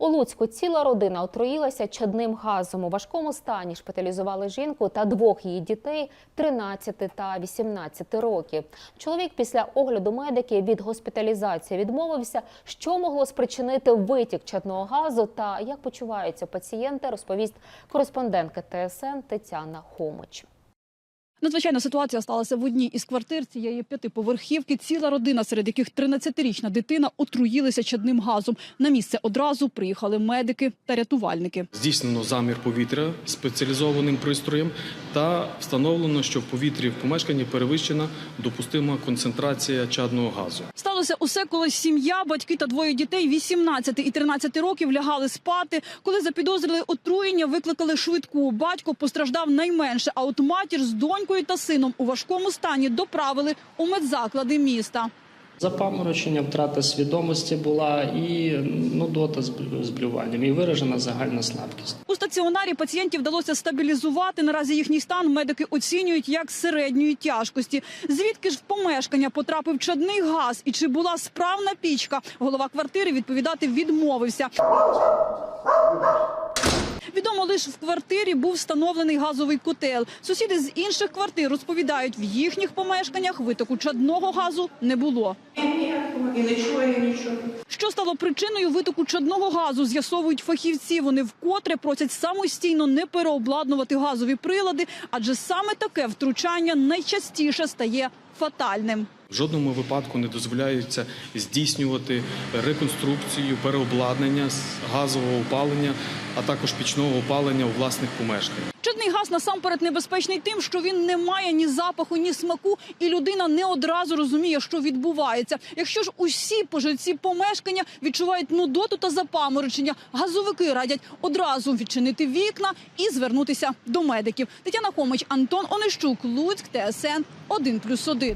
У Луцьку ціла родина отруїлася чадним газом. У важкому стані шпиталізували жінку та двох її дітей 13 та 18 років. Чоловік після огляду медиків від госпіталізації відмовився, що могло спричинити витік чадного газу та як почуваються пацієнти, розповість кореспондентка ТСН Тетяна Хомич. Надзвичайна ситуація сталася в одній із квартир цієї п'ятиповерхівки. Ціла родина, серед яких 13-річна дитина, отруїлися чадним газом. На місце одразу приїхали медики та рятувальники. Здійснено замір повітря спеціалізованим пристроєм та встановлено, що в повітрі в помешканні перевищена допустима концентрація чадного газу. Сталося усе, коли сім'я, батьки та двоє дітей 18 і 13 років лягали спати. Коли запідозрили отруєння, викликали швидку. Батько постраждав найменше, а от матір з донькою та сином у важкому стані доправили у медзаклади міста. Запаморочення, втрата свідомості була і нудота з блюванням, і виражена загальна слабкість. У стаціонарі пацієнтів вдалося стабілізувати. Наразі їхній стан медики оцінюють як середньої тяжкості. Звідки ж в помешкання потрапив чадний газ і чи була справна пічка? Голова квартири відповідати відмовився. Лише в квартирі був встановлений газовий котел. Сусіди з інших квартир розповідають, в їхніх помешканнях витоку чадного газу не було. І нічого. Що стало причиною витоку чадного газу, з'ясовують фахівці. Вони вкотре просять самостійно не переобладнувати газові прилади, адже саме таке втручання найчастіше стає фатальним. В жодному випадку не дозволяється здійснювати реконструкцію, переобладнання з газового опалення, а також пічного опалення у власних помешканнях. Чадний газ насамперед небезпечний тим, що він не має ні запаху, ні смаку, і людина не одразу розуміє, що відбувається. Якщо ж усі пожильці помешкання відчувають нудоту та запаморочення, газовики радять одразу відчинити вікна і звернутися до медиків. Тетяна Хомич, Антон Онищук, Луцьк, ТСН 1+,1.